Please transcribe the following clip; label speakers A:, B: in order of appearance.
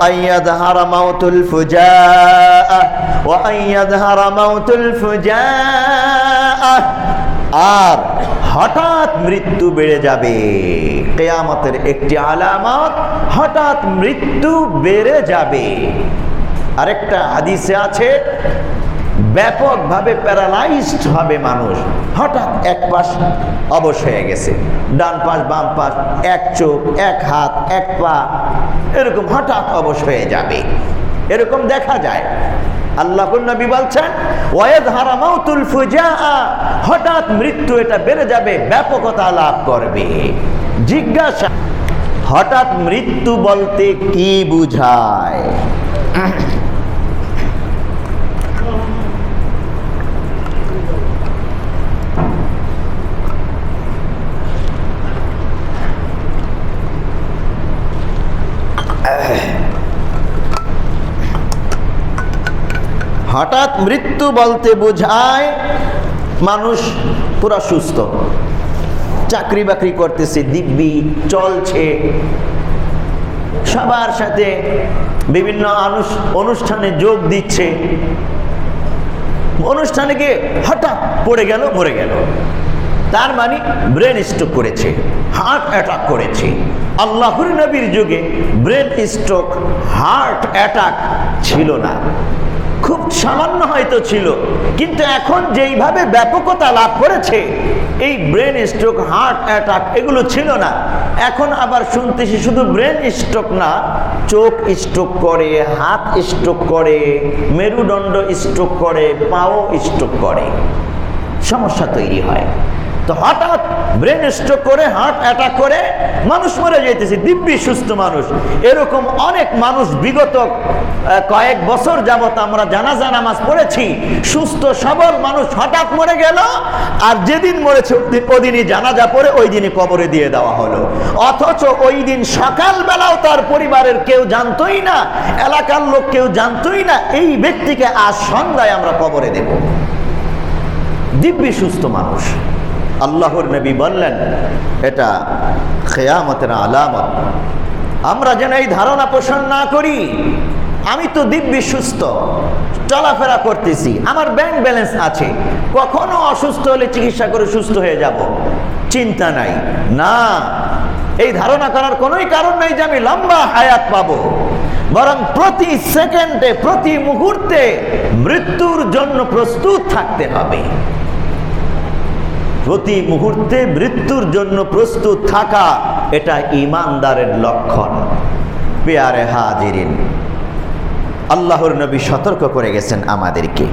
A: أن يظهر موت الفجاءة وأن يظهر موت الفجاءة আর হঠাৎ মৃত্যু বেড়ে যাবে কেয়ামতের একটি আলামত হঠাৎ মৃত্যু বেড়ে যাবে আরেকটা হাদিসে আছে ব্যাপকভাবে প্যারালাইজড হবে মানুষ। হঠাৎ এক পাশ অবশ হয়ে গেছে। ডান পাশ, বাম পাশ, এক চোখ, এক হাত, এক পা, এরকম হঠাৎ অবশ হয়ে যাবে। এরকম দেখা যায়। নবী বলছেন ওয়াদ হঠাৎ মৃত্যু এটা বেড়ে যাবে, ব্যাপকতা লাভ করবে। জিজ্ঞাসা, হঠাৎ মৃত্যু বলতে কি বুঝায়? হঠাৎ মৃত্যু বলতে বোঝায় মানুষ পুরা সুস্থ। চাকরি বাকরি করতেছে, দিব্যি, চলছে। সবার সাথে বিভিন্ন অনুষ্ঠানে যোগ দিচ্ছে। অনুষ্ঠানে গিয়ে হঠাৎ পড়ে গেল, মরে গেল। তার মানে ব্রেন স্ট্রোক করেছে হার্ট অ্যাটাক করেছে। আল্লাহর নবীর যুগে ব্রেন স্ট্রোক হার্ট অ্যাটাক ছিল না। খুব সামান্য হয়তো ছিল, কিন্তু এখন যেইভাবে ব্যাপকতা লাভ করেছে, এই ব্রেন স্ট্রোক হার্ট অ্যাটাক এগুলো ছিল না। এখন আবার শুনতেছি শুধু ব্রেন স্ট্রোক না, চোখ স্ট্রোক করে, হাত স্ট্রোক করে, মেরুদণ্ড স্ট্রোক করে, পাও স্ট্রোক করে। সমস্যা তৈরি হয়। তো হঠাৎ ব্রেন স্ট্রোক করে হার্ট অ্যাটাক করে, মানুষ মরে যাইতেছে, দিব্যি সুস্থ মানুষ। এরকম অনেক মানুষ বিগত কয়েক বছর যাবত আমরা জানাজা নামাজ পড়েছি। সুস্থ, সবল মানুষ হঠাৎ মরে গেল, আর যেদিন মরেছে ওদিন- ওদিনই জানাজা পড়ে ওই দিনই কবরে দিয়ে দেওয়া হলো। অথচ ওই দিন সকালবেলাও তার পরিবারের কেউ জানতোই না, এলাকার লোক কেউ জানতোই না, এই ব্যক্তিকে আজ সন্ধ্যায় আমরা কবরে দেব। দিব্যি সুস্থ মানুষ। আল্লাহর নবী বললেন, এটা খেয়ামতের আলামত। আমরা যেন এই ধারণা পোষণ না করি। আমি তো দিব্যি সুস্থ, চলাফেরা করতেছি, আমার ব্যাংক ব্যালেন্স আছে। কখনো অসুস্থ হলে চিকিৎসা করে সুস্থ হয়ে যাব। চিন্তা নাই। না, এই ধারণা করার কোনোই কারণ নাই যে আমি লম্বা হায়াত পাবো। বরং প্রতি সেকেন্ডে, প্রতি মুহূর্তে মৃত্যুর জন্য প্রস্তুত থাকতে হবে। প্রতি মুহূর্তে মৃত্যুর জন্য প্রস্তুত থাকা এটা ইমানদারের লক্ষণ। পেয়ারে হাজিরিন। আল্লাহর নবী সতর্ক করে গেছেন আমাদেরকে।